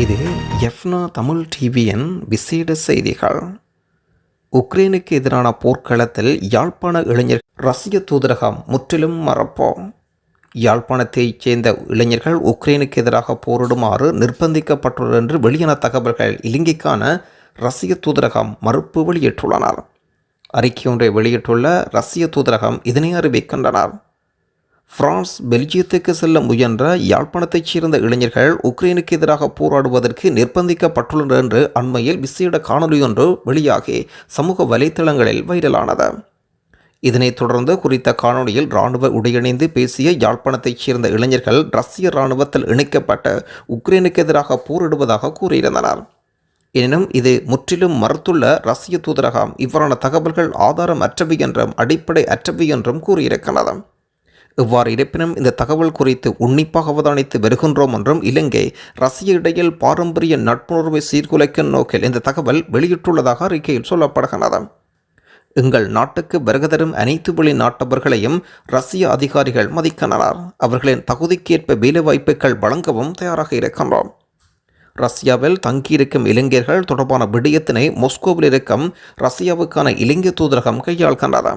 இது எஃப்னா தமிழ் டிவியின் விசேட செய்திகள். உக்ரைனுக்கு எதிரான போர்க்களத்தில் யாழ்ப்பாண இளைஞர் ரஷ்ய தூதரகம் முற்றிலும் மறப்போம். யாழ்ப்பாணத்தைச் சேர்ந்த இளைஞர்கள் உக்ரைனுக்கு எதிராக போரிடுமாறு நிர்பந்திக்கப்பட்டுள்ளனர் என்று வெளியான தகவல்கள் இலங்கைக்கான ரஷ்ய தூதரகம் மறுப்பு வெளியிட்டுள்ளனர். அறிக்கை ஒன்றை வெளியிட்டுள்ள ரஷ்ய தூதரகம் இதனை அறிவிக்கின்றனர். பிரான்ஸ் பெல்ஜியத்துக்கு செல்ல முயன்ற யாழ்ப்பாணத்தைச் சேர்ந்த இளைஞர்கள் உக்ரைனுக்கு எதிராக போராடுவதற்கு நிர்பந்திக்கப்பட்டுள்ளனர் என்று அண்மையில் விசேட காணொலியொன்று வெளியாகி சமூக வலைத்தளங்களில் வைரலானது. இதனைத் தொடர்ந்து குறித்த காணொலியில் இராணுவ உடையணிந்து பேசிய யாழ்ப்பாணத்தைச் சேர்ந்த இளைஞர்கள் ரஷ்ய இராணுவத்தில் இணைக்கப்பட்டு உக்ரைனுக்கு எதிராக போரிடுவதாக கூறியிருந்தனர். எனினும் இது முற்றிலும் மறுத்துள்ள ரஷ்ய தூதரகம் இவ்வாறான தகவல்கள் ஆதாரம் அற்றவை என்றும் அடிப்படை அற்றவை என்றும் கூறியிருக்கிறது. இவ்வாறு இருப்பினும் இந்த தகவல் குறித்து உன்னிப்பாக அவதானித்து வருகின்றோம் என்றும் இலங்கை ரஷ்ய இடையில் பாரம்பரிய நட்புணர்வை சீர்குலைக்கும் நோக்கில் இந்த தகவல் வெளியிட்டுள்ளதாக அறிக்கையில் சொல்லப்படுகிறது எங்கள் நாட்டுக்கு வருகை தரும் அனைத்து வெளி நாட்டவர்களையும் ரஷ்ய அதிகாரிகள் மதிக்கின்றனர். அவர்களின் தகுதிக்கேற்ப வேலைவாய்ப்புகள் வழங்கவும் தயாராக இருக்கின்றோம். ரஷ்யாவில் தங்கியிருக்கும் இளைஞர்கள் தொடர்பான விடயத்தினை மொஸ்கோவில் இருக்கும் ரஷ்யாவுக்கான இலங்கை தூதரகம் கையாள்கின்றது.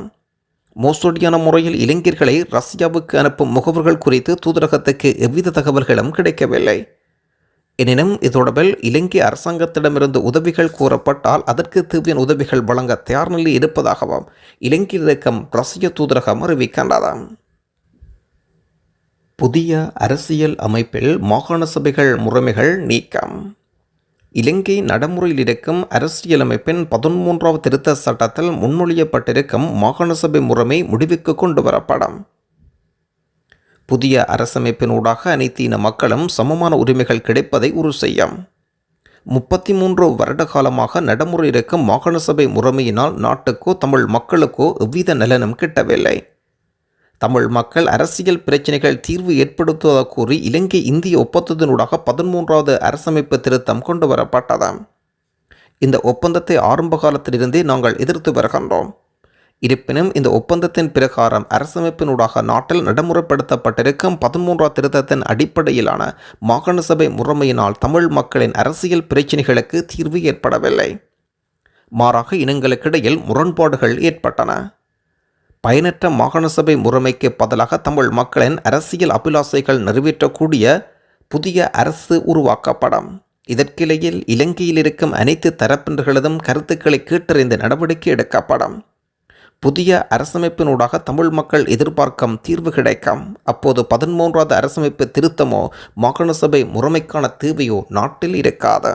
மோசடியான முறையில் இளைஞர்களை ரஷ்யாவுக்கு அனுப்பும் முகவர்கள் குறித்து தூதரகத்துக்கு எவ்வித தகவல்களும் கிடைக்கவில்லை. எனினும் இது இலங்கை அரசாங்கத்திடமிருந்து உதவிகள் கூறப்பட்டால் அதற்கு தீவின் உதவிகள் வழங்க தயார் நிலை இருப்பதாகவும் இலங்கையில் இருக்கும் ரஷ்ய தூதரகம் அறிவிக்கின்றதாம். புதிய அரசியல் அமைப்பில் மாகாண சபைகள் முறைமைகள் நீக்கம். இலங்கை நடைமுறையில் இருக்கும் அரசியலமைப்பின் பதிமூன்றாவது திருத்த சட்டத்தில் முன்மொழியப்பட்டிருக்கும் மாகாண சபை முறைமை முடிவுக்கு கொண்டு வரப்படும். புதிய அரசமைப்பினூடாக அனைத்து இன மக்களும் சமமான உரிமைகள் கிடைப்பதை உறுதி செய்யும். முப்பத்தி மூன்று வருட காலமாக நடைமுறை இருக்கும் மாகாண சபை முறைமையினால் நாட்டுக்கோ தமிழ் மக்களுக்கோ எவ்வித நலனும் கிட்டவில்லை. தமிழ் மக்கள் அரசியல் பிரச்சினைகள் தீர்வு ஏற்படுத்துவதாக கூறி இலங்கை இந்திய ஒப்பந்தத்தினூடாக பதிமூன்றாவது அரசமைப்பு திருத்தம் கொண்டு வரப்பட்டது. இந்த ஒப்பந்தத்தை ஆரம்ப காலத்திலிருந்தே நாங்கள் எதிர்த்து வருகின்றோம். இருப்பினும் இந்த ஒப்பந்தத்தின் பிரகாரம் அரசமைப்பினூடாக நாட்டில் நடைமுறைப்படுத்தப்பட்டிருக்கும் பதிமூன்றாம் திருத்தத்தின் அடிப்படையிலான மாகாண சபை முறைமையினால் தமிழ் மக்களின் அரசியல் பிரச்சினைகளுக்கு தீர்வு ஏற்படவில்லை. மாறாக இனங்களுக்கிடையில் முரண்பாடுகள் ஏற்பட்டன. பயனற்ற மாகாண சபை முறைமைக்கு பதிலாக தமிழ் மக்களின் அரசியல் அபிலாசைகள் நிறைவேற்றக்கூடிய புதிய அரசு உருவாக்கப்படும். இதற்கிடையில் இலங்கையில் இருக்கும் அனைத்து தரப்பினர்களதும் கருத்துக்களை கேட்டறிந்த நடவடிக்கை எடுக்கப்படும். புதிய அரசமைப்பினூடாக தமிழ் மக்கள் எதிர்பார்க்கும் தீர்வு கிடைக்கும். அப்போது பதிமூன்றாவது அரசமைப்பு திருத்தமோ மாகாண சபை முறைமைக்கான தீவையோ நாட்டில் இருக்காது.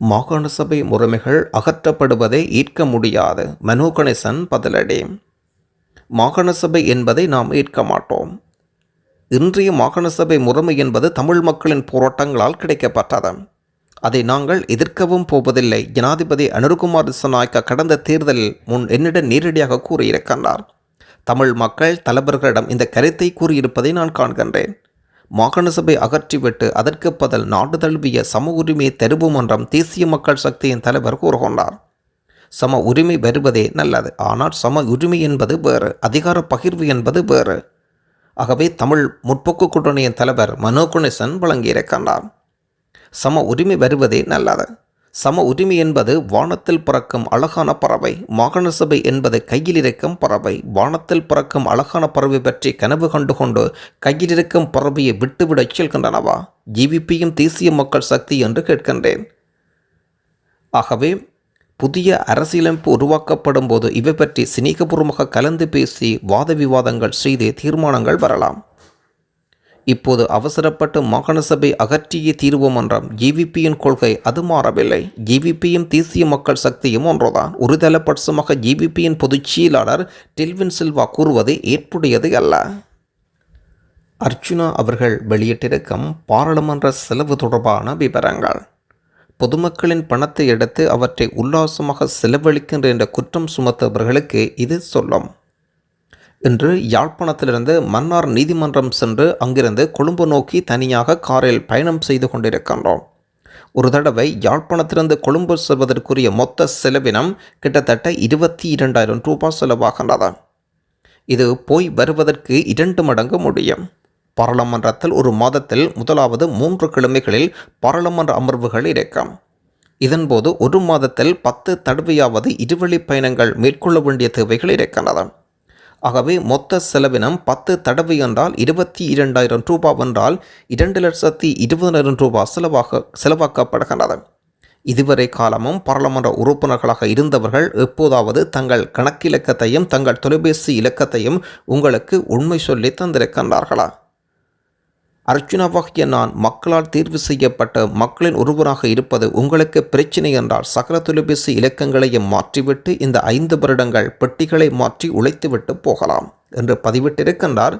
மாகாண சபை முறைமைகள் அகற்றப்படுவதை ஈர்க்க முடியாது. மனோ கணேசன் பதிலடி. மாகாண சபை என்பதை நாம் ஈர்க்க மாட்டோம். இன்றைய மாகாண சபை முறைமை என்பது தமிழ் மக்களின் போராட்டங்களால் கிடைக்கப்பட்டது. அதை நாங்கள் எதிர்க்கவும் போவதில்லை. ஜனாதிபதி அனுருகுமார் திசநாயக்க கடந்த தேர்தலில் முன் என்னிடம் நேரடியாக கூறியிருக்கின்றார் தமிழ் மக்கள் தலைவர்களிடம் இந்த கருத்தை கூறியிருப்பதை நான் காண்கின்றேன். மாகாண சபை அகற்றிவிட்டு அதற்கு பதில் நாடு தழுவிய சம உரிமையை தருவோம் என்றும் தேசிய மக்கள் சக்தியின் தலைவர் கூறுகின்றார் சம உரிமை வருவதே நல்லது ஆனால் சம உரிமை என்பது வேறு அதிகார பகிர்வு என்பது வேறு. ஆகவே தமிழ் முற்போக்கு கூட்டணியின் தலைவர் மனோ குணேசன் வழங்கியிருக்கின்றார் சம உரிமை வருவதே நல்லது. சம உரிமை என்பது வானத்தில் பறக்கும் அழகான பறவை மாகாண சபை என்பது கையில் இருக்கும் பறவை வானத்தில் பறக்கும் அழகான பறவை பற்றி கனவு கண்டு கொண்டு கையில் இருக்கும் பறவையை விட்டுவிடச் செல்கின்றனவா? ஜிவிபியும் தேசிய மக்கள் சக்தி என்று கேட்கின்றேன். ஆகவே புதிய அரசியலமைப்பு உருவாக்கப்படும் போது இவை பற்றி சிநேகபூர்வமாக கலந்து பேசி வாத விவாதங்கள் செய்து தீர்மானங்கள் வரலாம். இப்போது அவசரப்பட்டு மாகாண சபை அகற்றியே தீர்வோம் என்றால் ஜிவிபியின் கொள்கை அது மாறவில்லை. ஜிவிபியும் தேசிய மக்கள் சக்தியும் ஒன்றுதான். ஒருதலைபட்சமாக ஜிவிபியின் பொதுச் செயலாளர் டெல்வின் சில்வா கூறுவது ஏற்புடையது அல்ல. அர்ச்சுனா அவர்கள் வெளியிட்டிருக்கும் பாராளுமன்ற செலவு தொடர்பான விவரங்கள். பொதுமக்களின் பணத்தை எடுத்து அவற்றை உல்லாசமாக செலவழிக்கின்ற என்ற குற்றம் சுமத்தவர்களுக்கு இது சொல்லும். இன்று யாழ்ப்பாணத்திலிருந்து மன்னார் நீதிமன்றம் சென்று அங்கிருந்து கொழும்பு நோக்கி தனியாக காரில் பயணம் செய்து கொண்டிருக்கின்றோம். ஒரு தடவை யாழ்ப்பாணத்திலிருந்து கொழும்பு செல்வதற்குரிய மொத்த செலவினம் கிட்டத்தட்ட இருபத்தி இரண்டாயிரம் ரூபாய் செலவாகின்றது. இது போய் வருவதற்கு இரண்டு மடங்கு முடியும். பாராளுமன்றத்தில் ஒரு மாதத்தில் முதலாவது மூன்று கிழமைகளில் பாராளுமன்ற அமர்வுகள் இருக்கும். இதன்போது ஒரு மாதத்தில் பத்து தடவையாவது இருவழி பயணங்கள் மேற்கொள்ள வேண்டிய தேவைகள் இருக்கின்றன. ஆகவே மொத்த செலவினம் பத்து தடவை என்றால் இருபத்தி இரண்டாயிரம் ரூபாய் என்றால் இரண்டு லட்சத்தி இருபதாயிரம் ரூபாய் செலவாக செலவாக்கப்படுகின்றது இதுவரை காலமும் பாராளுமன்ற உறுப்பினர்களாக இருந்தவர்கள் எப்போதாவது தங்கள் கணக்கிலக்கத்தையும் தங்கள் தொலைபேசி இலக்கத்தையும் உங்களுக்கு உண்மை சொல்லி தந்திருக்கின்றார்களா? அர்ஜுனாவாகிய நான் மக்களால் தீர்வு செய்யப்பட்ட மக்களின் ஒருவராக இருப்பது உங்களுக்கு பிரச்சினை என்றால் சகல தொலைபேசி இலக்கங்களையும் மாற்றிவிட்டு இந்த ஐந்து வருடங்கள் பெட்டிகளை மாற்றி உழைத்துவிட்டு போகலாம் என்று பதிவிட்டிருக்கின்றார்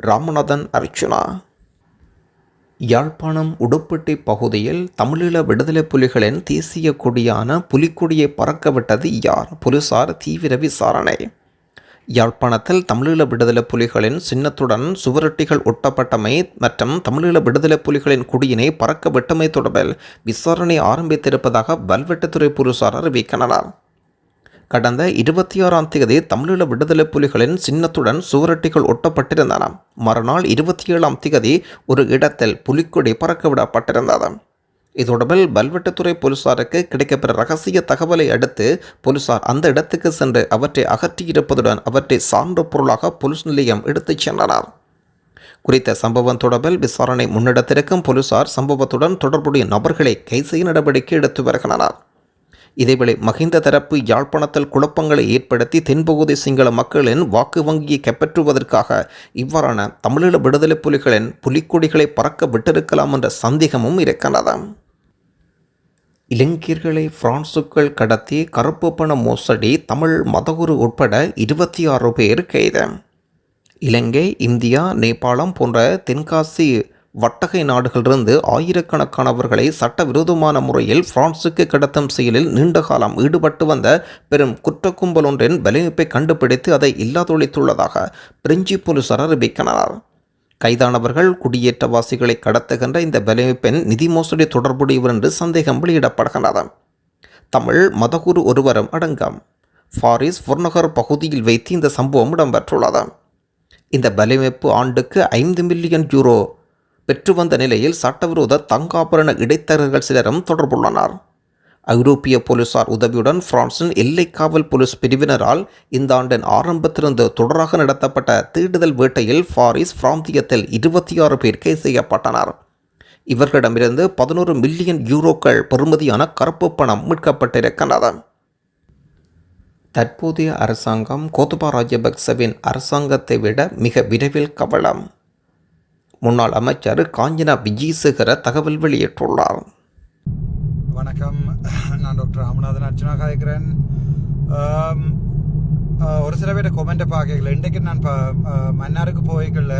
ராமநாதன் அர்ச்சுனா யாழ்ப்பாணம் உடுப்பட்டி பகுதியில் தமிழீழ விடுதலை புலிகளின் தேசிய கொடியான புலிக்கொடியை பறக்கவிட்டது யார்? போலீசார் தீவிர விசாரணை. யாழ்ப்பாணத்தில் தமிழீழ விடுதலை புலிகளின் சின்னத்துடன் சுவரொட்டிகள் ஒட்டப்பட்டமை மற்றும் தமிழீழ விடுதலை புலிகளின் குடியினை பறக்க விட்டமை தொடர்பில் விசாரணை ஆரம்பித்திருப்பதாக வல்வெட்டுத்துறை போலீசார் அறிவிக்கின்றனர். கடந்த இருபத்தி ஆறாம் தேதி தமிழீழ விடுதலை புலிகளின் சின்னத்துடன் சுவரொட்டிகள் ஒட்டப்பட்டிருந்தன. மறுநாள் இருபத்தி ஏழாம் தேதி ஒரு இடத்தில் புலிக்கொடி பறக்கவிடப்பட்டிருந்தது இது தொடர்பில் பல்வெட்டுத்துறை போலீசாருக்கு கிடைக்கப்பெற ரகசிய தகவலை அடுத்து போலீசார் அந்த இடத்துக்கு சென்று அவற்றை அகற்றியிருப்பதுடன் அவற்றை சான்று பொருளாக போலீஸ் நிலையம் எடுத்துச் சென்றனர். குறித்த சம்பவம் தொடர்பில் விசாரணை முன்னெடுத்திருக்கும் போலீசார் சம்பவத்துடன் தொடர்புடைய நபர்களை கைது செய்ய நடவடிக்கை எடுத்து வருகின்றனர். இதேவேளை மஹிந்த தரப்பு யாழ்ப்பாணத்தில் குழப்பங்களை ஏற்படுத்தி தென்பகுதி சிங்கள மக்களின் வாக்கு வங்கியை கைப்பற்றுவதற்காக இவ்வாறான தமிழீழ விடுதலை புலிகளின் புலிக்கொடிகளை பறக்க விட்டிருக்கலாம் என்ற சந்தேகமும் இருக்கின்றது இளைஞர்களை பிரான்சுக்கள் கடத்தி கருப்பு பண மோசடி தமிழ் மதகுரு உட்பட இருபத்தி ஆறு பேர் கைது. இலங்கை இந்தியா நேபாளம் போன்ற தென்காசி வட்டகை நாடுகளிலிருந்து ஆயிரக்கணக்கானவர்களை சட்டவிரோதமான முறையில் பிரான்சுக்கு கடத்தும் செயலில் நீண்ட காலம் ஈடுபட்டு வந்த பெரும் குற்றக்கும்பல் ஒன்றின் வலிமைப்பை கண்டுபிடித்து அதை இல்லாதொழித்துள்ளதாக பிரெஞ்சு போலீசார் அறிவிக்கின்றனர். கைதானவர்கள் குடியேற்றவாசிகளை கடத்துகின்ற இந்த வலிமைப்பின் நிதி மோசடி தொடர்புடையவர் என்று சந்தேகம் வெளியிடப்படுகின்றது. தமிழ் மதகுரு ஒருவரும் அடங்கம். ஃபாரிஸ் புர்நகர் பகுதியில் வைத்து இந்த சம்பவம் இடம்பெற்றுள்ளது. இந்த வலையமைப்பு ஆண்டுக்கு ஐந்து மில்லியன் யூரோ பெற்று வந்த நிலையில் சட்டவிரோத தங்காபரண இடைத்தரகர்கள் சிலரும் தொடர்புள்ளனர். ஐரோப்பிய போலீசார் உதவியுடன் பிரான்சின் எல்லை காவல் போலீஸ் பிரிவினரால் இந்த ஆண்டின் ஆரம்பத்திலிருந்து தொடராக நடத்தப்பட்ட தேடுதல் வேட்டையில் பாரிஸ் பிராந்தியத்தில் இருபத்தி ஆறு பேர் கைது செய்யப்பட்டனர். இவர்களிடமிருந்து பதினோரு மில்லியன் யூரோக்கள் பெறுமதியான கருப்பு பணம் மீட்கப்பட்டிருக்கின்றது. தற்போதைய அரசாங்கம் கோத்தபா ராஜபக்சவின் அரசாங்கத்தை விட மிக விரைவில் கவலம். முன்னாள் அமைச்சர் காஞ்சனா விஜயசேகர தகவல் வெளியிட்டுள்ளார். வணக்கம். நான் டாக்டர் ராமநாதன் அர்ச்சனா காய்க்கிறேன் ஒரு சில பேர் கொமெண்ட்டை பார்க்கல. இன்றைக்கு நான் மன்னாருக்கு போய்க்கல.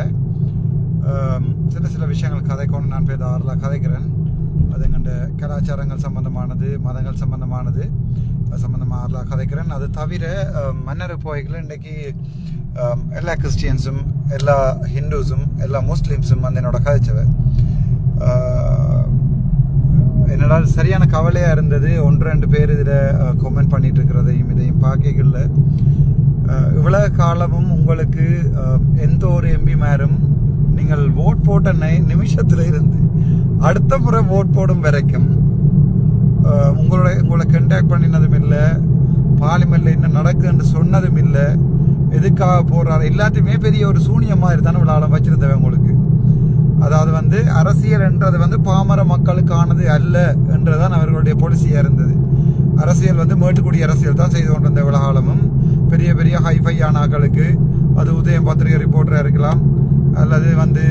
சில சில விஷயங்கள் கதைக்கொண்டு நான் போய் தாராள கதைக்கிறேன். அது எங்கள்ட கலாச்சாரங்கள் சம்பந்தமானது மதங்கள் சம்பந்தமானது. அது சம்பந்தமாக ஆறுலாம் கதைக்கிறேன். அது தவிர ஆ, மன்னாருக்கு போய்க்கல. இன்றைக்கு எல்லா கிறிஸ்டியன்ஸும் எல்லா ஹிந்துஸும் எல்லா முஸ்லீம்ஸும் வந்து என்னோட கதைச்சவை என்னால் சரியான கவலையாக இருந்தது ஒன்று ரெண்டு பேர் இதில் கமெண்ட் பண்ணிட்டு இருக்கிறதையும் இதையும் பார்க்கல இவ்வளவு காலமும் உங்களுக்கு எந்த ஒரு எம்பி மேரும் நீங்கள் ஓட் போட்ட நை நிமிஷத்தில் இருந்து அடுத்த முறை ஓட் போடும் வரைக்கும் உங்களோட உங்களை கண்டாக்ட் பண்ணினதும் இல்லை பார்லிமெண்ட்ல என்ன நடக்குன்னு சொன்னதும் இல்லை எதுக்காக போடுறாரு? எல்லாத்தையுமே பெரிய ஒரு சூனியம் மாதிரி தானே விழாலம் வச்சிருந்தவன் உங்களுக்கு. அதாவது வந்து அரசியல் என்றது வந்து பாமர மக்களுக்கானது அல்ல என்றுதான் அவர்களுடைய பொலிசியாக இருந்தது. அரசியல் வந்து மேட்டுக்குடி அரசியல் தான் செய்து கொண்டிருந்த விலகாலமும் பெரிய பெரிய ஹைஃபையான ஆனாக்களுக்கு அது உதயம் பத்திரிகை ரிப்போர்ட்டராக இருக்கலாம் அல்லது வந்து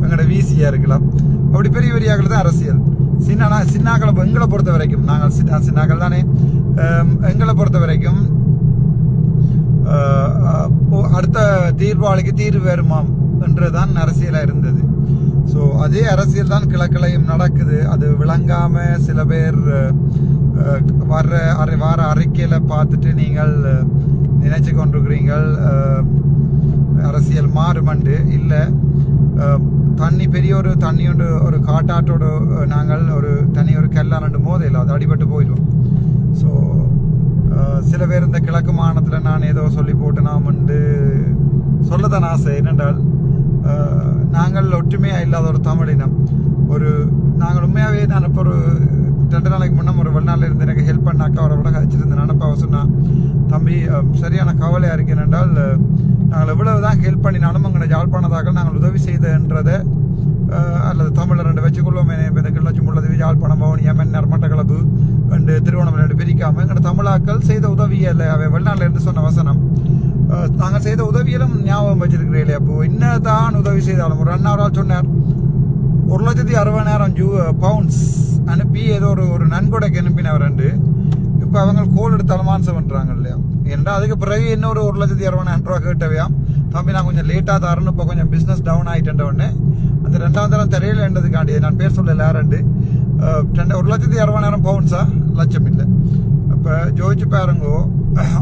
எங்களோட விசியாக இருக்கலாம். அப்படி பெரிய பெரிய ஆக்கள் தான் அரசியல். சின்ன சின்னாக்களை எங்களை பொறுத்த வரைக்கும் நாங்கள் சின்ன சின்னாக்கள் தானே. எங்களை பொறுத்த வரைக்கும் அடுத்த தீர்வாளிக்கு தீர்வு வருமாம் என்றுதான் அரசியலாக இருந்தது. ஸோ அதே அரசியல் தான் கிழக்கிளையும் நடக்குது. அது விளங்காம சில பேர் வர்ற அரை வார அறிக்கையில பார்த்துட்டு நீங்கள் நினைச்சு கொண்டிருக்கிறீங்கள் அரசியல் மாறுமண்டு இல்லை. தண்ணி பெரிய ஒரு தண்ணி ஒன்று ஒரு காட்டாற்றோட நாங்கள் ஒரு தனி ஒரு கல்லாண்டு மோதையில் அது அடிபட்டு போயிடும் ஸோ சில பேர் இந்த கிழக்கு மாநிலத்தில் நான் ஏதோ சொல்லி போட்டு நாம் வந்து சொல்லத்தான் ஆசை. என்னென்றால் நாங்கள் ஒற்றுமையாக இல்லாத ஒரு தமிழினம் ஒரு நாங்கள் உண்மையாகவே நான் இப்போ ஒரு ரெண்டு நாளைக்கு முன்னே ஒரு வெளிநாளில் இருந்து எனக்கு ஹெல்ப் பண்ணாக்கா அவரை விட கழிச்சிருந்தேன். நினப்பாவை சொன்னா தம்பி சரியான கவலையாக இருக்கேன். என்றால் நாங்கள் எவ்வளவு தான் ஹெல்ப் பண்ணினாலும் அங்கே யாழ்ப்பாணதாக நாங்கள் உதவி செய்தன்றதை அல்லது தமிழர் ரெண்டு வச்சுக்கொள்வோம் இந்த கிள்ளச்சும்புள்ளது யாழ்ப்பாணம் பவனியம் மன்னர் மட்டக்களப்பு ரெண்டு திருவோணம் ரெண்டு பிரிக்காமல் எங்கள் தமிழாக்கள் செய்த உதவியல்ல அவை வெளிநாட்டில் இருந்து சொன்ன வசனம் நாங்கள் செய்த உதவியிலும் ஞாபகம் வச்சிருக்கிறீங்களே அப்போ என்னதான் உதவி செய்தாலும் ஒரு அண்ணாவரால் சொன்னார் ஒரு லட்சத்தி அறுபதாயிரம் ஜூ பவுண்ட்ஸ் அனுப்பி ஏதோ ஒரு ஒரு நன்கொடைக்கு அனுப்பினவர் ரெண்டு இப்போ அவங்க கோல் எடுத்தாலும் ஆன்சர் பண்ணுறாங்க இல்லையா ஏன்னா அதுக்கு பிறகு இன்னொரு ஒரு லட்சத்தி அறுபதாயிரம் ரூபா கேட்டவையாம் தம்பி நான் கொஞ்சம் லேட்டாக தரணும் இப்போ கொஞ்சம் பிஸ்னஸ் டவுன் ஆகிட்டேன் உடனே அந்த ரெண்டாம் தரம் தெரியலன்றதுக்காண்டி நான் பேர் சொல்லல ரெண்டு? ரெண்டு ஒரு லட்சத்தி அறுபதாயிரம் பவுன்ஸா லட்சம் இல்லை. அப்போ ஜோதிச்சு பாருங்கோ.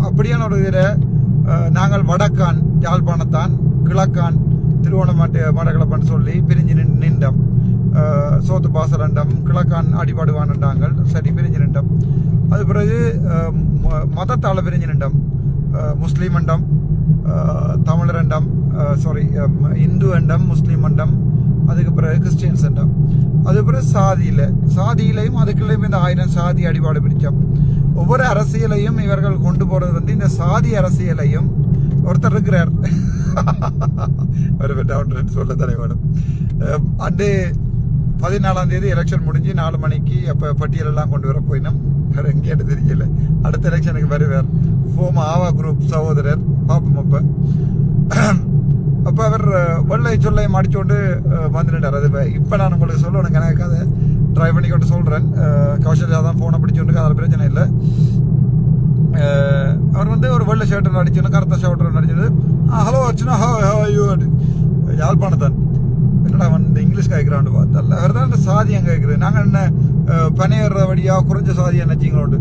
அப்படியான ஒரு இதில் நாங்கள் வடக்கான் யாழ்ப்பாணத்தான் கிழக்கான் திருவோணமாட்டு மடகளப்பன்னு சொல்லி பிரிஞ்சு நின் நின்றோம். சோத்து பாசரண்டம் கிழக்கான் அடிபாடுவான்டாங்கள் சரி பிரிஞ்சு நின்றம். அது பிறகு ம- மதத்தால் பிரிஞ்சு நின்றம். முஸ்லீம் அண்டம் தமிழர் அண்டம் சாரி இந்து அண்டம் முஸ்லீம் அண்டம் அதுக்கு பிறகு கிறிஸ்டியன்ஸ் அண்டம் அது பிறகு சாதியில். சாதியிலையும் அதுக்குள்ளேயும் இந்த ஆயிரம் சாதி அடிபாடு பிடிச்சோம் ஒவ்வொரு அரசியலையும் இவர்கள் கொண்டு போகிறது வந்து இந்த சாதி அரசியலையும் ஒருத்தர் இருக்கிறார். ஒரு டவுன் சொல்ல தலைவரும் அண்டு பதினாலாம் தேதி எலெக்ஷன் முடிஞ்சு நாலு மணிக்கு அப்போ பட்டியலெல்லாம் கொண்டு வர போயினோம். வேறு எங்கேன்னு தெரியல. அடுத்த எலெக்ஷனுக்கு வருவார். ஃபோம் ஆவா குரூப் சகோதரர் பாப்போம் அப்போ. அப்போ அவர் வெள்ளை சொல்லை மடிச்சோண்டு வந்துட்டார். அது இப்போ நான் உங்களுக்கு சொல்லணும் எனக்கு அதை ட்ரை பண்ணி கொண்டு சொல்கிறேன் கௌசல்யா தான் ஃபோனை பிடிச்சோண்டு அதில் பிரச்சனை இல்லை. அவர் வந்து ஒரு வெள்ளை ஷர்ட் நடிச்சோன்னு கருத்த ஷர்ட் நடிச்சது ஹலோ அர்ச்சனா ஹோ ஹோ யூ யாழ்ப்பாணத்தான். என்னடா அவன் இந்த இங்கிலீஷ் கேட்குறான்னு பார்த்தல அவர் தான் இந்த சாதியம் கேட்குறது நாங்கள் என்ன பனையேற வழியா குறைஞ்ச சாதியம் நினச்சிங்களோண்டு?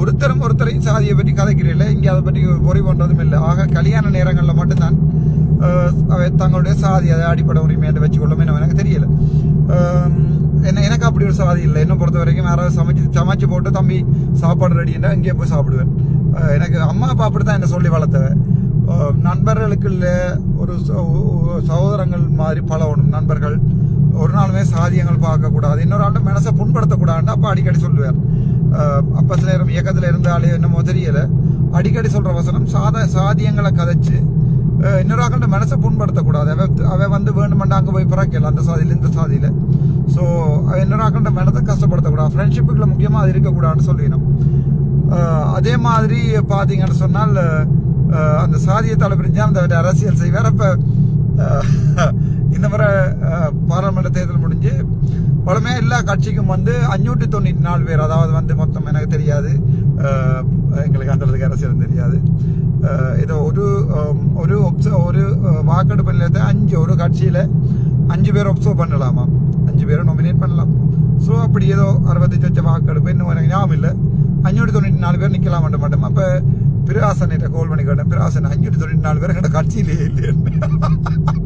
ஒருத்தரும் ஒருத்தரையும் சாதியை பற்றி கதைக்கிறீர்கள் இங்கே அதை பற்றி பொறி பண்ணுறதும் இல்லை. ஆக கல்யாண நேரங்களில் மட்டும்தான் அவை தங்களுடைய சாதி அதை அடிப்படை உரிமை என்று வச்சுக்கொள்ளுமே எனக்கு தெரியல. என்ன எனக்கு அப்படி ஒரு சாதி இல்லை. என்ன பொறுத்த வரைக்கும் யாராவது சமைச்சு சமைச்சு போட்டு தம்பி சாப்பாடு ரெடின்னா இங்கேயே போய் சாப்பிடுவேன். எனக்கு அம்மா அப்பா அப்படி தான் என்னை சொல்லி வளர்த்தவன் நண்பர்களுக்கு ஒரு சகோதரங்கள் மாதிரி பழகணும் நண்பர்கள். ஒரு நாளுமே சாதியங்கள் பார்க்கக்கூடாது. இன்னொரு ஆள்கிட்ட மனசை புண்படுத்தக்கூடாதுன்னு அப்பா அடிக்கடி சொல்லுவார். அப்ப சில நேரம் இயக்கத்தில் இருந்தாலே என்னமோ தெரியல. அடிக்கடி சொல்ற வசனம் சாத சாதியங்களை கதைச்சு இன்னொரு ஆள்கிட்ட மனசை புண்படுத்தக்கூடாது. அவ அவ வந்து வேணுமெண்டா அங்கே போய் பிறக்கல அந்த சாதியில் இந்த சாதியில். ஸோ இன்னொரு ஆக்கள்கிட்ட மனத்தை கஷ்டப்படுத்தக்கூடாது. ஃப்ரெண்ட்ஷிப்புக்குள்ள முக்கியமாக அது இருக்கக்கூடாதுன்னு சொல்லிடணும் அதே மாதிரி பார்த்தீங்கன்னு சொன்னால் அந்த சாதியத்தால் பிரிஞ்சா அந்த அரசியல் செய்வார். அப்போ இந்த முறை பாராளுமன்ற தேர்தல் முடிஞ்சு வளமையாக எல்லா கட்சிக்கும் வந்து அஞ்சூற்றி தொண்ணூற்றி நாலு பேர் அதாவது வந்து மொத்தம் எனக்கு தெரியாது. எங்களுக்கு அந்த அளவுக்கு அரசியல் தெரியாது. இதோ ஒரு ஒரு obs- ஒரு அஹ், வாக்கெடுப்பு அஞ்சு ஒரு கட்சியில் அஞ்சு பேர் ஒப்சர்வ் பண்ணலாமா? அஞ்சு பேரை நாமினேட் பண்ணலாம். ஸோ அப்படி ஏதோ அறுபத்தஞ்சு சொச்ச வாக்கெடுப்பு இன்னும் எனக்கு ஞாபகம் இல்லை. அஞ்சூற்றி தொண்ணூற்றி நாலு பேர் நிற்கலாம் மட்டும் மட்டும். அப்போ பிராசனிட்ட கோல் பண்ணி கேட்டேன் பிராசன் அஞ்சூற்றி தொண்ணூற்றி நாலு பேர் எங்கள்ட கட்சியிலேயே இல்லைன்னு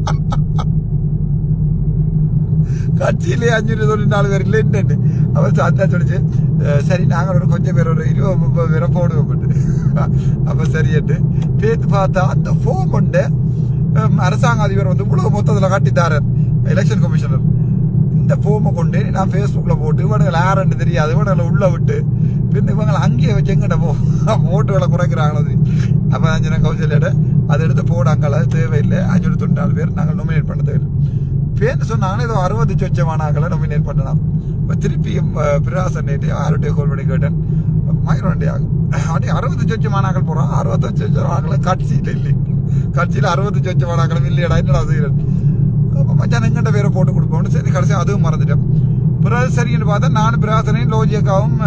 கட்சியிலே அஞ்சூற்றி தொண்ணூற்றி நாலு பேர் இல்லைன்னு அவர் சாந்தா சொல்லிச்சு சரி நாங்கள் ஒரு கொஞ்சம் பேர் ஒரு இருபது முப்பது பேரை போடுவோம் அப்போ சரிட்டு பேத்து பார்த்தா அந்த ஃபோம் கொண்டு அரசாங்க அதிபர் வந்து இவ்வளவு மொத்தத்தில் காட்டித்தாரர் எலெக்ஷன் கமிஷனர் இந்த ஃபோமை கொண்டு நான் ஃபேஸ்புக்கில் போட்டு இவனுங்களை யாருன்னு தெரியாது இவனுங்களை உள்ள விட்டு பின் இவங்களை அங்கேயே வச்சு எங்கிட்ட போ ஓட்டுகளை குறைக்கிறாங்களோ அப்போ அஞ்சு நான் கௌசல்யாட அதை எடுத்து போடாங்கள அங்கே தேவையில்லை அஞ்சு தொண்ணூறு பேர் நாங்கள் நொமினேட் பண்ண தேவையில்லை பேர் சொன்னாங்கன்னா ஏதோ அறுபது சொச்சமானாக்களை நொமினேட் பண்ணலாம். இப்போ திருப்பியும் பிரகாசன் நேற்று ஆரோட்டிய கோல் பண்ணி கேட்டேன். மயிரோண்டி ஆகும் அப்படியே அறுபது சொச்சமானாக்கள் போகிறோம் அறுபத்தஞ்சு சொச்சமானாக்களை கட்சியில் இல்லை. கட்சியில் அறுபது சொச்சமானாக்களும் இல்லையடா என்னடா செய்யறது அப்போ மச்சான் எங்கிட்ட பேரை போட்டு கொடுப்போம்னு சரி கடைசி அதுவும் மறந்துட்டேன். பிறகு சரின்னு பார்த்தா நானும் பிராசனையும் லோஜியக்காவும்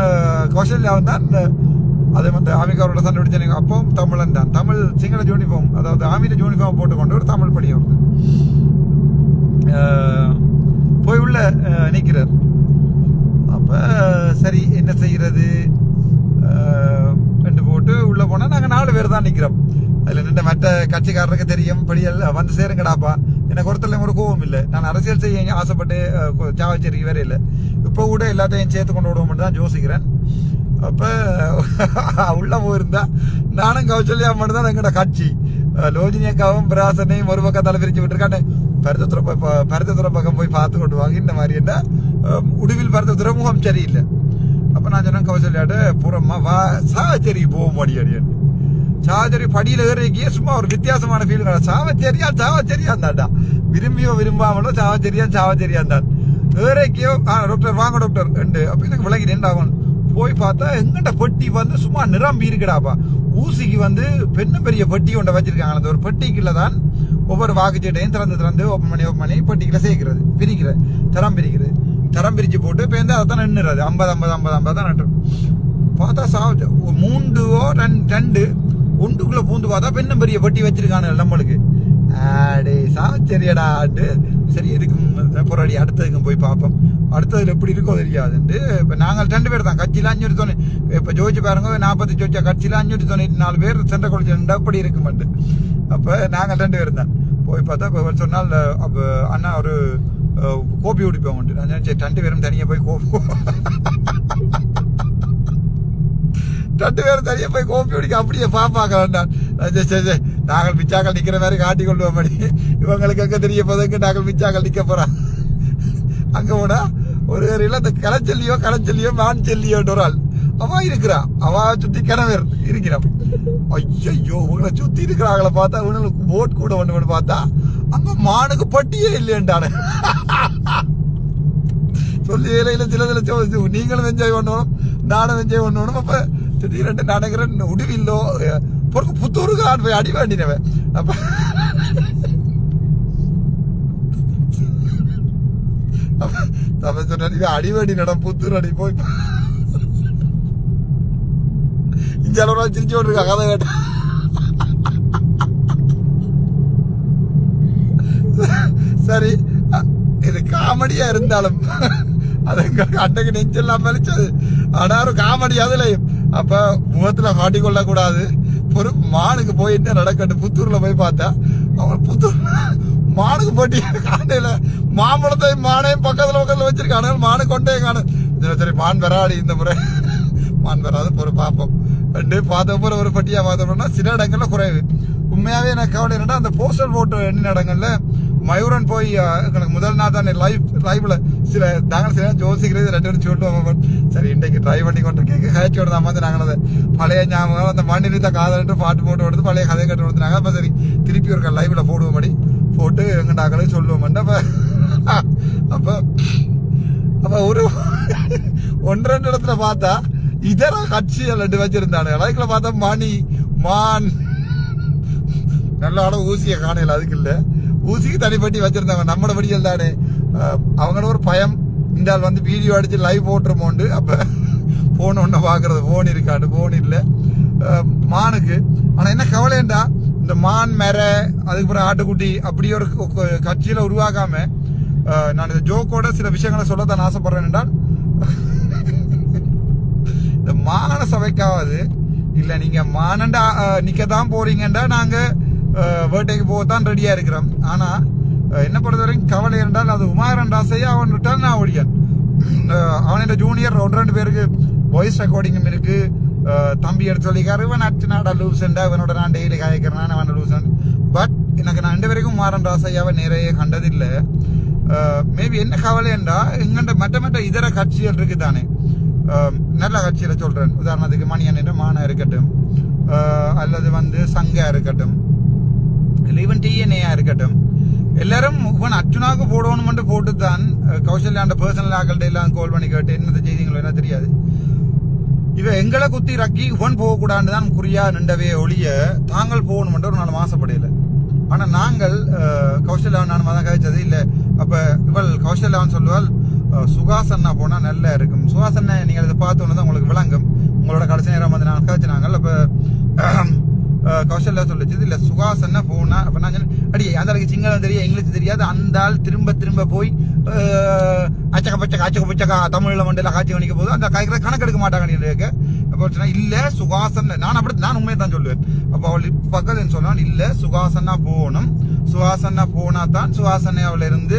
கௌசல்யாவும் தான் அதே வந்து ஆமிகாரோட சண்டை பிடிச்ச அப்பவும் தமிழன் தான். தமிழ் சிங்கள யூனிஃபார்ம் அதாவது ஆமிட யூனிஃபார்ம் போட்டுக்கொண்டு ஒரு தமிழ் படி வருது போய் உள்ள நிற்கிறார் அப்போ சரி என்ன செய்கிறது ரெண்டு போட்டு உள்ளே போனால் நாங்கள் நாலு பேர் தான் நிற்கிறோம் அதில் நின்று மற்ற கட்சிக்காரருக்கு தெரியும். படியல் வந்து சேருங்கடாப்பா. எனக்கு ஒருத்தர்லையும் ஒரு கோவம் இல்லை. நான் அரசியல் செய்ய ஆசைப்பட்டு அஹ், சாவச்சேரிக்கு வேற இல்லை. இப்போ கூட எல்லாத்தையும் சேர்த்து கொண்டு விடுவோம்னு தான் யோசிக்கிறேன். அப்போ உள்ளே போயிருந்தா நானும் கௌசல்யா மட்டும் தான் எங்கட கட்சி. லோஜினியக்காவும் பிராசனையும் ஒரு பக்கம் தலை பிரித்து விட்டுருக்காங்க பருத்தத்துறை போய் பா- பருத்தத்துறை பக்கம் போய் பார்த்து கொண்டு வாங்க. இந்த மாதிரி என்ன உடுவில் பருத்தத்துறை முகம் சரியில்லை. அப்போ நான் சொன்னேன் கௌசல்யாட்ட புறமா வா சாச்சேரி போவோம் படி முடியாது சாவச்சேரி படியில் ஏறிக்கியே சும்மா ஒரு வித்தியாசமான ஃபீல் சாவச்சேரியா சாவச்சேரியா இருந்தாடா விரும்பியோ விரும்பாமலோ சாவச்சேரியா சாவச்சேரியா இருந்தான் ஏறைக்கியோ ஆ டாக்டர் வாங்க டாக்டர் ரெண்டு. அப்போ எனக்கு விலகி நின்றாகும் போய் பார்த்தா எங்கிட்ட பெட்டி வந்து சும்மா நிரம்பி இருக்குடாப்பா. ஊசிக்கு வந்து பெண்ணு பெரிய பெட்டி ஒன்றை வச்சிருக்காங்க அந்த ஒரு பெட்டிக்குள்ள தான் ஒவ்வொரு வாக்குச்சீட்டையும் திறந்து திறந்து ஓப்பன் பண்ணி ஓப்பன் பண்ணி பெட்டிக்குள்ள சேர்க்கிறது. பிரிக்கிறது தரம் பிரிக்கிறது. தரம் பிரித்து போட்டு இப்போ வந்து அதை தான் நின்றுறது ஐம்பது ஐம்பது ஐம்பது ஐம்பது தான் நட்டு பார்த்தா சாப்பிட்டு மூண்டுவோ ரெண்டு ரெண்டு ஒன்றுக்குள்ளே பூந்து பார்த்தா பெண்ணும் பெரிய பெட்டி வச்சிருக்கானு நம்மளுக்கு. ஆடே சாவச்சரியடாட்டு சரி எதுக்கும் போராடி அடுத்ததுக்கும் போய் பார்ப்போம். அடுத்ததுல எப்படி இருக்கோ தெரியாதுன்ட்டு இப்போ நாங்கள் ரெண்டு பேர் தான். கட்சியில் அஞ்சூறு தொண்ணூறு இப்போ ஜோதிச்சு பாருங்க நாற்பத்தி ஜோதிச்சா கட்சியில் அஞ்சூறு தொண்ணூற்றி நாலு பேர் சென்ற கொள்கை அப்படி இருக்குமெண்டு அப்போ நாங்கள் ரெண்டு பேரும் தான். போய் பார்த்தா இப்போ ஒரு சொன்னால் அப்போ அண்ணா ஒரு கோபி குடிப்போம் உண்டு. நான் நினைச்சேன் ரெண்டு பேரும் தனியாக போய் கோபி ரெண்டு பேரும் தனியாக போய் கோபி குடிக்க அப்படியே பாப்பாக்க வேண்டாம் சரி, சரி நாங்கள் மிச்சாக்கள் நிற்கிற மாதிரி காட்டி கொண்டு போடி இவங்களுக்கு அங்கே தெரிய போதுக்கு நாங்கள் மிச்சாக்கள் நிற்க போகிறோம் அங்கே கூட ஒரு ஏரியில் அந்த களச்செல்லியோ களச்செல்லியோ மான் செல்லியோன்ற ஒரு ஆள். அவ இருக்கிறா. அவ சுத்தி கிணவர் இருக்கிறான். ஐயோ உங்களை சுத்தி இருக்கிறாங்கள பார்த்தா இவனுக்கு போட் கூட ஒன்று பார்த்தா அங்க மானுக்கு பட்டியே இல்லையண்டானு சொல்லி வேலையில சில சில நீங்களும் என்ஜாய் பண்ணணும் நானும் என்ஜாய் பண்ணணும். அப்ப திடீரென்று நினைக்கிறேன் உடுவில்லோ பொறுக்கு புத்தூருக்கு ஆடு போய் அடி வேண்டினவன் அப்ப அப்ப அடி வேண்டி நடம் புத்தூர் அடி போய். இங்க சிரிச்சு விட்டுருக்கா கதை கேட்டா. சரி இது காமெடியா இருந்தாலும் அது எங்களுக்கு அன்னைக்கு நெஞ்செல்லாம் மலிச்சது ஆனா ஒரு காமெடி அதுலயும் அப்ப முகத்துல மாட்டிக்கொள்ள கூடாது ஒரு மானுக்கு போயிட்டு நடக்கட்டு புத்தூர்ல போய் பார்த்தா அவன் புத்தூர் மானுக்கு போட்டி காண்டையில மாம்பழத்தையும் மானையும் பக்கத்துல பக்கத்துல வச்சிருக்கானு மானு கொண்டே காணும் சரி, மான் வராடி இந்த முறை. மான் வராது ஒரு பார்ப்போம் ரெண்டு பார்த்த போற ஒரு பட்டியா பார்த்தோம்னா சில இடங்கள்ல குறைவு. உண்மையாவே எனக்கு கவலை என்னன்னா அந்த போஸ்டல் போட்டு எண்ணின இடங்கள்ல மயூரன் போய் எனக்கு எங்களுக்கு முதல் நாள் தான் லைவ் லைவ்ல சில நாங்கள் சில ஜோசிக்கிறது ரெண்டு பேரும் சொல்லுவோம் சரி இன்றைக்கு ட்ரை பண்ணி கொண்டு கேட்க ஹேச்சோட தான் வந்து நாங்கள் அதை பழைய ஞாபகம் அந்த மண்ணில் காதலிட்டு பாட்டு போட்டு கொடுத்து பழைய கதை கட்டு கொடுத்தாங்க அப்போ சரி திருப்பி ஒரு லைவ்ல போடுவோம் போட்டு எங்க நாங்களே சொல்லுவோம் அப்ப அப்ப ஒரு ஒன்று ரெண்டு இடத்துல பார்த்தா இதர கட்சிகள் ரெண்டு வச்சிருந்தானு அதுக்குள்ள பார்த்தா மணி மான். நல்ல அளவு ஊசியை காணையில அதுக்கு இல்ல. ஊசிக்கு தனிப்பட்டி வச்சிருந்தாங்க நம்மட படிகள் தானே. அவங்களோட ஒரு பயம். இந்த ஆள் வந்து வீடியோ அடிச்சு லைவ் போட்டுருமோண்டு அப்ப போன் ஒண்ணு பாக்குறது. போன் இருக்காண்டு. போன் இல்ல. மானுக்கு. ஆனா என்ன கவலைண்டா இந்த மான் மெர அதுக்கப்புறம் ஆட்டுக்குட்டி அப்படி ஒரு கட்சியில் கு- கட்சியில நான் இந்த ஜோக்கோட சில விஷயங்களை சொல்ல தான் ஆசைப்படுறேன் என்றால் இந்த மாகாண சபைக்காவது இல்ல நீங்க மானண்டா நிக்க தான் போறீங்கண்டா நாங்க அஹ், வேட்டைக்கு போகத்தான் ரெடியா இருக்கிறோம். ஆனா என்ன பொறுத்த வரைக்கும் கவலை என்றால் அது உமாரன் ராசையா அவன் விட்டால் நான் ஒழியன். அவனோட ஜூனியர் ஒன்று ரெண்டு பேருக்கு வாய்ஸ் ரெக்கார்டிங்கும் இருக்கு. தம்பி எடுத்து சொல்லிக்காரு இவன் அச்சு நாடா லூசன்டா இவனோட நான் டெய்லி காய்க்கிறேன் அவன் லூசன். பட் எனக்கு நான் ரெண்டு வரைக்கும் உமாரன் ராசையாவை நிறைய கண்டதில்லை. மேபி என்ன கவலை என்றா எங்கள்கிட்ட மற்ற மற்ற இதர கட்சிகள் இருக்குதானே. தானே நல்ல கட்சியில் சொல்கிறேன் உதாரணத்துக்கு மணியன் என்ற மானா இருக்கட்டும் அல்லது வந்து சங்கா இருக்கட்டும் இல்லை ஈவன் டிஎன்ஏயா இருக்கட்டும். எல்லாரும் இவன் அர்ஜுனாவுக்கு போடணும்னு போட்டு தான் கௌசல்யாண்ட பர்சனல் ஆக்கள்கிட்ட எல்லாம் கால் பண்ணி கேட்டு என்னது செய்திங்களோ என்ன தெரியாது. இவ எங்களை குத்தி ரக்கி இவன் போகக்கூடாதுன்னு தான் குறியா நின்றவே ஒழிய தாங்கள் போகணும்ன்ற ஒரு நாலு மாசப்படையில ஆனால் நாங்கள் கௌசல்யாவன் நான் தான் கழிச்சது இல்லை அப்போ இவள் கௌசல்யாவன் சொல்லுவாள் சுகாசன்னா போனால் நல்லா இருக்கும். சுகாசன்ன நீங்கள் இதை பார்த்தோன்னு தான் உங்களுக்கு விளங்கும். உங்களோட கடைசி நேரம் வந்து நான் கழிச்சினாங்க இப்போ அஹ், கௌசல்யா சொல்லுச்சு. இல்லை சுகாசன்னா போனா அப்போ நான் அடி அந்த அளவுக்கு சிங்களம் தெரியும் இங்கிலீஷ் தெரியாது. அந்த ஆள் திரும்ப திரும்ப போய் அச்சக்க பச்சக்கா அச்சக்க பச்சக்கா தமிழில் மண்டல காட்சி கணிக்க போது அந்த காய்க்கிற கணக்கு எடுக்க மாட்டாங்க அப்போ சொன்னா இல்ல சுகாசன் நான் அப்படி நான் உண்மையை தான் சொல்லுவேன். அப்போ அவள் பக்கத்து சொன்னான் இல்ல சுகாசனா போகணும். சுகாசனா போனா தான் சுகாசனை அவள் இருந்து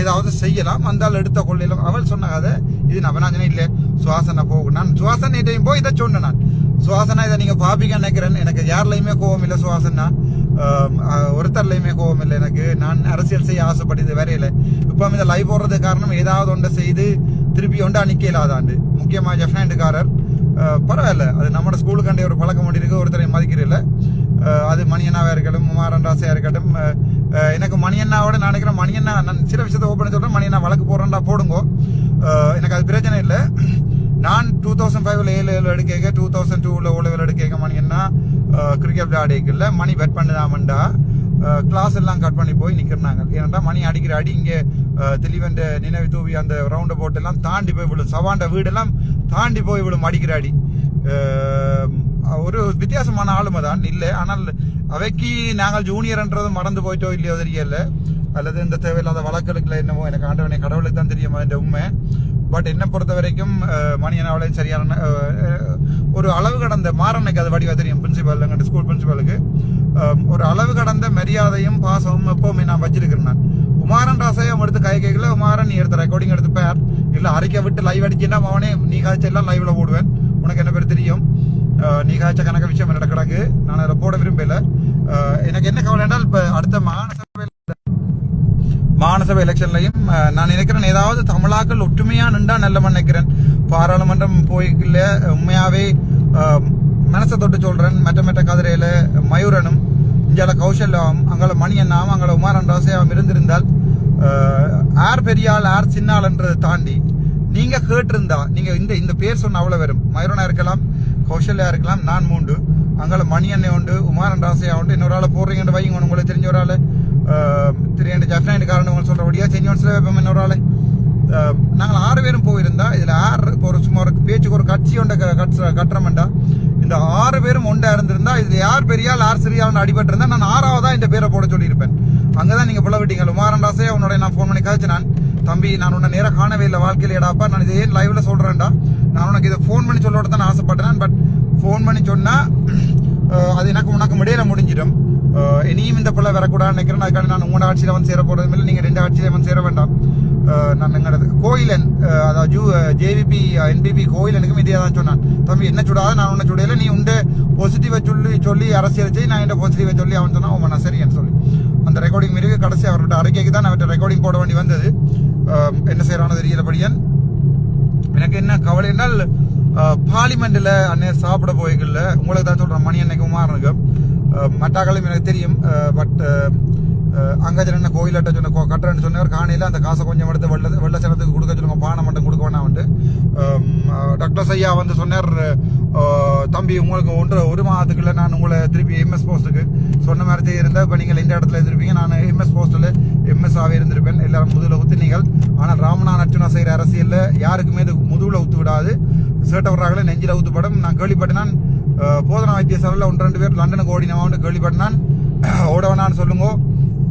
ஏதாவது செய்யலாம். வந்தால் எடுத்த கொள்ளையிலும் அவள் சொன்ன கதை இது நான் இல்லை சுவாசனை போகும் நான் சுவாசனையிட்டையும் போய் இதை சொன்னேன் நான். சுவாசனா இதை நீங்கள் பாப்பிக்க நினைக்கிறேன். எனக்கு யார்லையுமே கோவம் இல்லை சுவாசனா. ஒருத்தர்லையுமே கோவம் இல்லை எனக்கு. நான் அரசியல் செய்ய ஆசைப்பட்டது வரையில இப்போ இந்த லைவ் போடுறது காரணம் ஏதாவது ஒன்றை செய்து திருப்பி ஒன்றா நிக்க முக்கியமாக ஜெஃப்னாண்டுக்காரர் பரவாயில்ல. அது நம்ம ஸ்கூலுக்காண்டி ஒரு பழக்கம் ஒன்று இருக்கு. ஒருத்தரை மதிக்கிறதில்ல. அது மணியனாவாக இருக்கட்டும் மாரண்டாசையா இருக்கட்டும் எனக்கு மணியண்ணாவோட நான் நினைக்கிறேன் மணியண்ணா நான் சில விஷயத்தை ஓப்பன் சொல்றேன். மணியண்ணா வழக்கு போடுறேன்டா போடுங்க. எனக்கு அது பிரச்சனை இல்லை. நான் டூ தௌசண்ட் ஃபைவ்ல ஏழு ஏழு எடுக்க டூ தௌசண்ட் டூவில் ஓ லெவல் எடுக்க மணியண்ணா கிரிக்கெட் விளையாடிக்கல மணி பெட் பண்ணுதாமண்டா. கிளாஸ் எல்லாம் கட் பண்ணி போய் நிற்கிறாங்க ஏன்னா மணி அடிக்கிற அடி இங்கே தெளிவண்ட நினைவு தூவி அந்த ரவுண்டை போட்டெல்லாம் தாண்டி போய் விழும். சவாண்ட வீடெல்லாம் தாண்டி போய் விழும் அடிக்கிற அடி. ஒரு வித்தியாசமான ஆளுமை தான் இல்லை. ஆனால் அவைக்கு நாங்கள் ஜூனியர்ன்றது மறந்து போயிட்டோ இல்லையோ தெரியல. அல்லது இந்த தேவையில்லாத வழக்குகளுக்குள்ள என்னமோ எனக்கு ஆண்டவனை கடவுளுக்கு தான் தெரியுமா என்ற உண்மை. பட் என்னை பொறுத்த வரைக்கும் மணியன் அவளையும் சரியான ஒரு அளவு கடந்த மாறனுக்கு அது வடிவாக தெரியும் பிரின்சிபல் எங்கிட்ட ஸ்கூல் பிரின்சிபலுக்கு ஒரு அளவு கடந்த மரியாதையும் பாசமும் எப்பவுமே நான் வச்சிருக்கிறேன் நான். உமாரன் ராசையும் எடுத்து கை கேட்கல உமாரன் நீ எடுத்த ரெக்கார்டிங் எடுத்து பேர் இல்லை அறிக்கை விட்டு லைவ் அடிச்சுன்னா அவனே நீ காய்ச்செல்லாம் லைவ்ல போடுவேன். உனக்கு என்ன பேர் தெரியும்? அஹ், கணக்க விஷயம் என்னோட கிடக்கு. நான் அதில் போட விரும்பல. எனக்கு என்ன கவலை என்றால் இப்ப அடுத்த மாநசபையில் மாநசபை எலெக்ஷன்லையும் நான் நினைக்கிறேன் ஏதாவது தமிழாக்கள் ஒற்றுமையா நின்றா நல்ல நினைக்கிறேன். பாராளுமன்றம் போய்க்குள்ள உண்மையாவே மனசை தொட்டு சொல்றேன். மெட்ட மெட்ட கதிரையில மயூரனும் இஞ்சால கௌசல்யாவும் அங்கால மணியண்ணாவும் அங்கே உமாரன் ராசையாவும் இருந்திருந்தால் ஆர் பெரியாள் ஆர் சின்னாள்ன்றதை தாண்டி நீங்க கேட்டிருந்தா நீங்க இந்த இந்த பேர் சொன்ன அவ்வளவு வரும் மயூரனா இருக்கலாம் கௌசல்யா இருக்கலாம் நான் மூண்டு. அங்கே மணி அண்ணன் உண்டு உமாரன் ராசையா உண்டு. இன்னொரு ஆளை போடுறீங்கன்னு வைங்க உங்களுக்கு தெரிஞ்ச ஒரு ஆளு. அஹ், திரு ஜப்னாயின் காரணம் சொல்கிறபடியா செஞ்சோன்ஸில் வைப்போம் இன்னொரு ஆளு. நாங்கள் ஆறு பேரும் போயிருந்தா இதில் ஆறு ஒரு சும்மா ஒரு பேச்சுக்கு ஒரு கட்சி ஒன்றை க- கட்டுற- இந்த ஆறு பேரும் ஒன்றா இருந்திருந்தா இதில் யார் பெரியால் யார் சிறியால் அடிபட்டிருந்தா நான் ஆறாவதா இந்த பேரை போட சொல்லியிருப்பேன். அங்கே தான் நீங்கள் விட்டீங்க உமாரன் ராசையா உன்னோட நான் ஃபோன் பண்ணி கழிச்சு நான். தம்பி நான் உன்னை நேராக காணவே இல்லை வாழ்க்கையில் ஏடாப்பா நான் இதே லைவ்ல சொல்றேன்டா? நான் உனக்கு இதை ஃபோன் பண்ணி சொல்லோட தான் ஆசைப்பட்டேன். பட் ஃபோன் பண்ணி சொன்னால் அது எனக்கு உனக்கு முடியல முடிஞ்சிடும். இனியும் இந்த பிள்ளை வரக்கூடாதுன்னு நினைக்கிறேன். அதுக்காக நான் உங்களோட ஆட்சியில் வந்து சேர போகிறது இல்லை. நீங்கள் ரெண்டு ஆட்சியில் வந்து சேர வேண்டாம். நான் எங்களது கோயிலன் அதாவது ஜூ ஜேவிபி என்பிபி கோயிலனுக்கும் இதே தான் சொன்னான். தம்பி என்ன சுடாத நான் உன்னை சுடையில. நீ உண்டு பாசிட்டிவை சொல்லி சொல்லி அரசியல் செய்ய நான் என்ன பாசிட்டிவை சொல்லி அவன் சொன்னான். அவன் நான் என்று சொல்லி. அந்த ரெக்கார்டிங் மிருக கடைசி அவர்கிட்ட அறிக்கைக்கு தான் அவர்கிட்ட ரெக்கார்டிங் போட வேண்டி வந்தது. என்ன செய்யறானோ தெரியலபடியான் எனக்கு என்ன கவலை என்றால் பார்லிமெண்ட்ல அன்னைய சாப்பிட போய்கள்ல உங்களுக்கு தான் சொல்றேன் மணி அன்னைக்கு உமாரனுக்கு. மட்டாக்களும் எனக்கு தெரியும். பட் அங்கே என்ன கோயிலட்ட சொன்ன கோ- கட்டுறேன்னு சொன்னவர் காணையில் அந்த காசை கொஞ்சம் எடுத்து வெள்ள வெள்ளச்சனத்துக்கு கொடுக்க சொல்லுங்க பானை மட்டும் கொடுக்க வேணாம் வந்து டாக்டர் ஐயா வந்து சொன்னார் தம்பி உங்களுக்கு ஒன்று ஒரு மாதத்துக்குள்ள நான் உங்களை திருப்பி எம்எஸ் போஸ்ட்டுக்கு சொன்ன மாதிரி இருந்தால் இப்போ நீங்கள் இந்த இடத்துல இருந்திருப்பீங்க. நான் எம்எஸ் போஸ்ட்டில் எம்எஸ் ஆகவே இருந்திருப்பேன். எல்லாரும் முதுகில் ஊத்துனீங்கள் ஆனால் ராமநாத் அர்ச்சுனா செய்கிற அரசியலில் யாருக்குமே இது முதுகில் ஊத்து விடாது. சேட்டவராக நெஞ்சில் ஊத்துப்படும் நான் கேள்விப்பட்டேன் போதனா வைத்தியசாலையில் ஒன்று ரெண்டு பேர் லண்டனுக்கு ஓடினவான்னு கேள்விப்பட்டேன் ஓடவனான்னு சொல்லுங்க.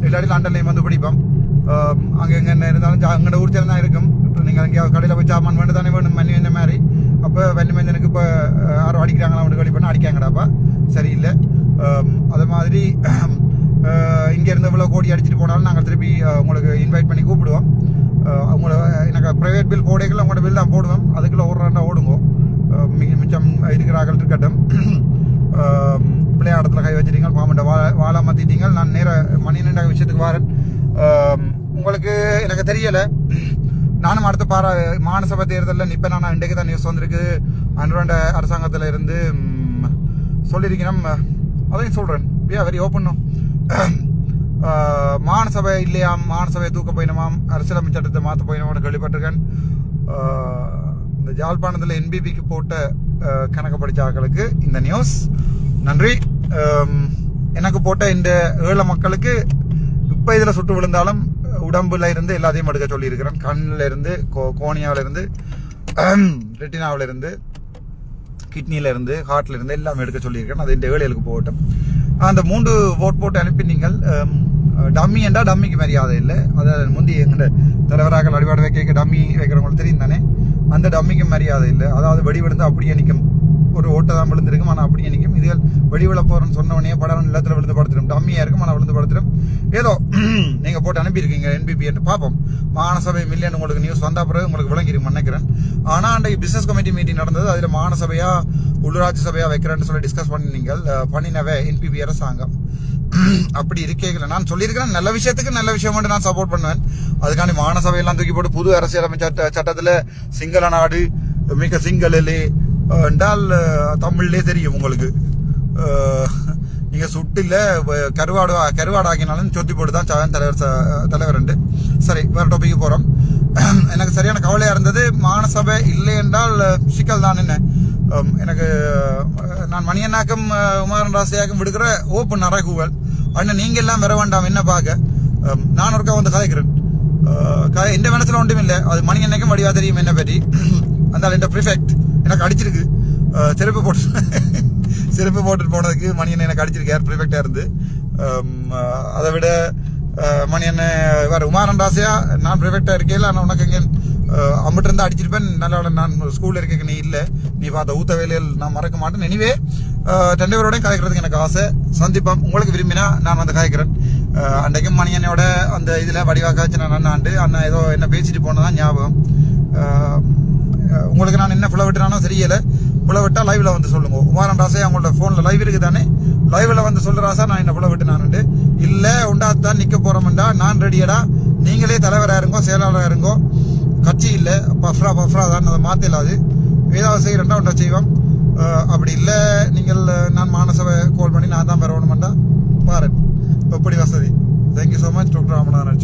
இல்லாட்டி லண்டன்லையும் வந்து பிடிப்போம். அங்கே எங்கே என்ன இருந்தாலும் ஜா- எங்கட ஊர் தான் இருக்கும். நீங்கள் அங்கே கடையில் போய் சாமான் வேண்டு தானே வேணும் மணி இந்த மாதிரி. அப்போ வெள்ளி மஞ்சனுக்கு இப்போ யாரும் அடிக்கிறாங்களா அவனுக்கு வழி பண்ண அடிக்காங்கடாப்பா? சரியில்லை. அது மாதிரி இங்கேருந்து இவ்வளோ கோடி அடிச்சிட்டு போனாலும் நாங்கள் திருப்பி உங்களுக்கு இன்வைட் பண்ணி கூப்பிடுவோம். அஹ், உங்களை எனக்கு ப்ரைவேட் பில் போடைகள் உங்களோட பில் தான் போடுவோம் அதுக்குள்ளே ஒரு ரெண்டாக ஓடுங்க. மிக மிச்சம் இருக்கிறார்கள் இருக்கட்டும். அஹ், விளையாடத்தில் கை வச்சிட்டீங்க பாம்பண்ட வாழ வாழ மாற்றிட்டீங்க நான் நேர மணி ரெண்டாக விஷயத்துக்கு வரேன். உங்களுக்கு எனக்கு தெரியலை. நானும் அடுத்த பாரா மாநசபை தேர்தலில் நிற்பேன் நான் இன்றைக்கு தான் நியூஸ் வந்திருக்கு. அன்றாண்ட அரசாங்கத்தில் இருந்து சொல்லியிருக்கிறோம் அதையும் சொல்கிறேன் வி ஆர் வெரி ஓப்பன் மாநசபை இல்லையாம் மாநசபையை தூக்க போயினமாம் அரசியலமைப்பு சட்டத்தை மாற்ற போயினமான்னு கேள்விப்பட்டிருக்கேன். இந்த ஜாழ்ப்பாணத்தில் என்பிபிக்கு போட்ட கணக்கு படித்த ஆக்களுக்கு இந்த நியூஸ் நன்றி. எனக்கு போட்ட இந்த ஏழை மக்களுக்கு இப்போ இதில் சுட்டு விழுந்தாலும் உடம்புல இருந்து எல்லாத்தையும் எடுக்க சொல்லியிருக்கிறேன். கண்ணில் இருந்து கோ கோனியாவில் இருந்து ரெட்டினாவில் இருந்து இருந்து ஹார்ட்ல இருந்து எல்லாம் எடுக்க சொல்லியிருக்கேன் அது இந்த ஏழைகளுக்கு போகட்டும். அந்த மூன்று ஓட் போட்டு அனுப்பி நீங்கள் டம்மி என்றால் டம்மிக்கு மரியாதை இல்லை. அதாவது முந்தி எங்க தலைவராக வழிபாடு வைக்க டம்மி வைக்கிறவங்களுக்கு தெரியும் தானே? அந்த டம்மிக்கு மரியாதை இல்லை. அதாவது வெடி விழுந்து அப்படியே நிற்கும் ஒரு ஓட்டை தான் விழுந்திருக்கும். ஆனால் அப்படியே நிற்கும். இதுகள் வெடி விழ போறேன்னு சொன்ன உடனே படம் நிலத்தில் விழுந்து படுத்துடும் டம்மியாக இருக்கும் ஆனால் விழுந்து படுத்துடும் ஏதோ நீங்கள் போட்டு அனுப்பியிருக்கீங்க என்பிபிஎன்ட்டு பார்ப்போம். மாநசபை மில்லியன் உங்களுக்கு நியூஸ் வந்த பிறகு உங்களுக்கு விளங்கிருக்கும் நினைக்கிறேன். ஆனால் அன்றைக்கு பிசினஸ் கமிட்டி மீட்டிங் நடந்தது. அதில் மாநசபையா உள்ளூராட்சி சபையா வைக்கிறேன்னு சொல்லி டிஸ்கஸ் பண்ணி நீங்கள் பண்ணினவே என்பிபி அரசாங்கம். அப்படி இருக்கீங்களா நான் சொல்லியிருக்கிறேன் நல்ல விஷயத்துக்கு நல்ல விஷயம் மட்டும் நான் சப்போர்ட் பண்ணுவேன். அதுக்காண்டி மாநசபையெல்லாம் தூக்கி போட்டு புது அரசியலமைச்சர் சட்டத்தில் சிங்கள நாடு மிக சிங்களலே என்றால் அஹ், தமிழ்லே தெரியும் உங்களுக்கு. நீங்கள் நீங்க சுட்டில கருவாடு கருவாடு ஆக்கினாலும் சொத்தி போட்டு தான் சவன் தலைவர் தலைவர் உண்டு. சரி வேற டாபிக்கு போறோம். எனக்கு சரியான கவலையா இருந்தது. மானசபை இல்லை என்றால் சிக்கல் தான் என்ன? எனக்கு நான் மணியண்ணாக்கும் குமாரன் உமாரன் ராசியாக்கும் விடுக்கிற ஓப்பன் நரகுவல். அண்ணன் நீங்க எல்லாம் வர வேண்டாம் என்ன பார்க்க? நான் ஒருக்கா வந்து கதைக்கிறேன். கதை எந்த மனசுல ஒன்றும் இல்லை. அது மணியண்ணைக்கும் வடிவா தெரியும் என்ன பற்றி. அந்த இந்த ப்ரிஃபெக்ட் எனக்கு அடிச்சிருக்கு. சிறப்பு செருப்பு போட்டு சிறப்பு போட்டுட்டு போனதுக்கு மணியண்ணன் எனக்கு அடிச்சிருக்கார் ப்ரிஃபெக்டா இருந்து. அதை விட அஹ், வேறு வேற உமாரன் ராசையா நான் ப்ரிஃபெக்டா இருக்கையில ஆனால் உனக்கு எங்கே? அம்பிட்டு இருந்தால் அடிச்சிருப்பேன். நல்ல நான் ஸ்கூலில் இருக்க நீ இல்லை. நீ பார்த்த ஊத்த வேலையில் நான் மறக்க மாட்டேன். எனிவே ரெண்டு பேரோடையும் கதைக்கிறதுக்கு எனக்கு ஆசை. சந்திப்போம். உங்களுக்கு விரும்பினா நான் வந்து கதைக்கிறேன் அஹ், அன்றைக்கும் மணியனையோட அந்த இதில் வடிவாக்காச்சு நான் நான் அண்ணாண்டு அண்ணா ஏதோ என்ன பேசிட்டு போனதான் ஞாபகம். உங்களுக்கு நான் என்ன பிளவு விட்டுறானோ தெரியலை. புல விட்டால் லைவில் வந்து சொல்லுங்கள் உமாரன் ராசே அவங்களோட ஃபோனில் லைவ் இருக்கு தானே லைவ்ல வந்து சொல்ற ராசா நான் என்ன பிளவு விட்டு இல்லை உண்டாத்தான் நிற்க போகிறோம்டா நான் ரெடியடா நீங்களே தலைவராக இருங்கோ செயலாளராக இருங்கோ. கட்சி இல்லை. பஃப்ரா பஃப்ரா தான் அதை மாத்திலாது ஏதாவது செய்யறேன்டா ஒன்றா செய்வோம் அப்படி இல்லை. நீங்கள் நான் மானசபை கால் பண்ணி நான் தான் பெறணுமெண்டா பாரு எப்படி வசதி. Thank you so much doctor Ramanathan.